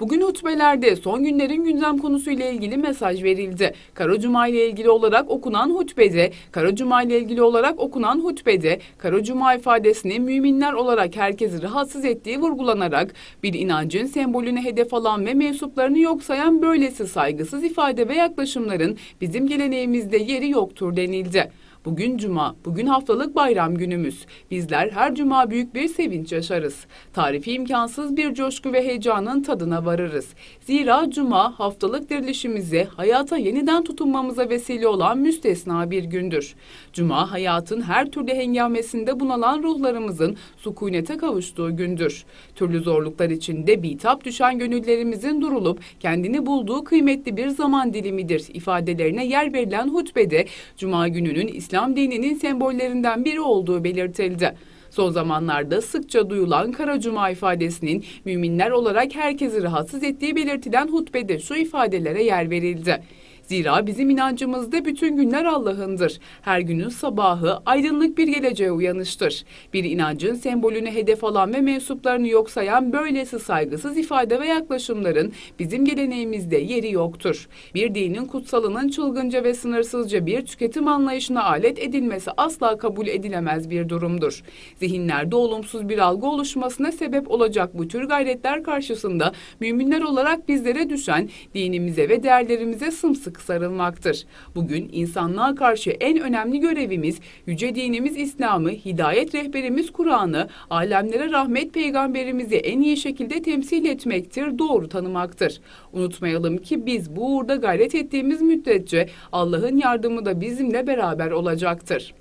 Bugün hutbelerde son günlerin gündem konusuyla ilgili mesaj verildi. Kara Cuma ile ilgili olarak okunan hutbede, Kara Cuma ile ilgili olarak okunan hutbede, Kara Cuma ifadesini müminler olarak herkesi rahatsız ettiği vurgulanarak bir inancın sembolünü hedef alan ve mensuplarını yok sayan böylesi saygısız ifade ve yaklaşımların bizim geleneğimizde yeri yoktur denildi. Bugün cuma, bugün haftalık bayram günümüz. Bizler her cuma büyük bir sevinç yaşarız. Tarifi imkansız bir coşku ve heyecanın tadına varırız. Zira cuma haftalık dirilişimize, hayata yeniden tutunmamıza vesile olan müstesna bir gündür. Cuma hayatın her türlü hengamesinde bunalan ruhlarımızın sukunete kavuştuğu gündür. Türlü zorluklar içinde bitap düşen gönüllerimizin durulup kendini bulduğu kıymetli bir zaman dilimidir ifadelerine yer verilen hutbede Cuma gününün İslam dininin sembollerinden biri olduğu belirtildi. Son zamanlarda sıkça duyulan Kara Cuma ifadesinin müminler olarak herkesi rahatsız ettiği belirtilen hutbede şu ifadelere yer verildi. Zira bizim inancımızda bütün günler Allah'ındır. Her günün sabahı aydınlık bir geleceğe uyanıştır. Bir inancın sembolünü hedef alan ve mensuplarını yok sayan böylesi saygısız ifade ve yaklaşımların bizim geleneğimizde yeri yoktur. Bir dinin kutsalının çılgınca ve sınırsızca bir tüketim anlayışına alet edilmesi asla kabul edilemez bir durumdur. Zihinlerde olumsuz bir algı oluşmasına sebep olacak bu tür gayretler karşısında müminler olarak bizlere düşen dinimize ve değerlerimize sımsıkı sarılmaktır. Bugün insanlığa karşı en önemli görevimiz yüce dinimiz İslam'ı, hidayet rehberimiz Kur'an'ı, alemlere rahmet peygamberimizi en iyi şekilde temsil etmektir, doğru tanımaktır. Unutmayalım ki biz bu uğurda gayret ettiğimiz müddetçe Allah'ın yardımı da bizimle beraber olacaktır.